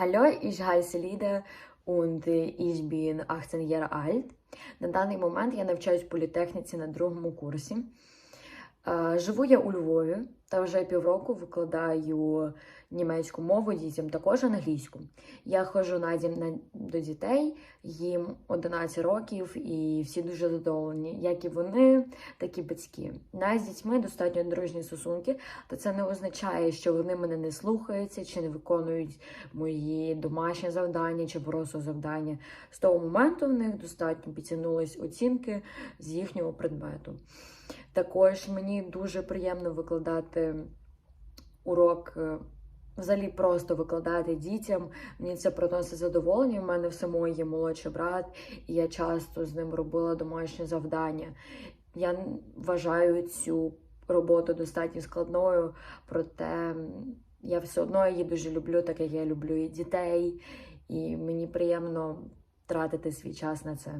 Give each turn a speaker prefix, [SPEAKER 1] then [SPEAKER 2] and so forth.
[SPEAKER 1] Hallo, ich heiße Lida und ich bin 18 Jahre alt. На даний момент я навчаюсь в політехніці на другому курсі. Е, Живу я у Львові та вже півроку викладаю німецьку мову дітям, також англійську. Я ходжу на дім на, до дітей, їм 11 років, і всі дуже задоволені, як і вони, так і батьки. Нас з дітьми достатньо дружні стосунки, та це не означає, що вони мене не слухаються чи не виконують мої домашні завдання чи просто завдання. З того моменту в них достатньо підтягнулись оцінки з їхнього предмету. Також мені дуже приємно викладати урок. е, Взагалі просто викладати дітям. Мені це приносить задоволення. У мене в самої є молодший брат, і я часто з ним робила домашні завдання. Я вважаю цю роботу достатньо складною, проте я все одно її дуже люблю, так як я люблю і дітей, і мені приємно тратити свій час на це.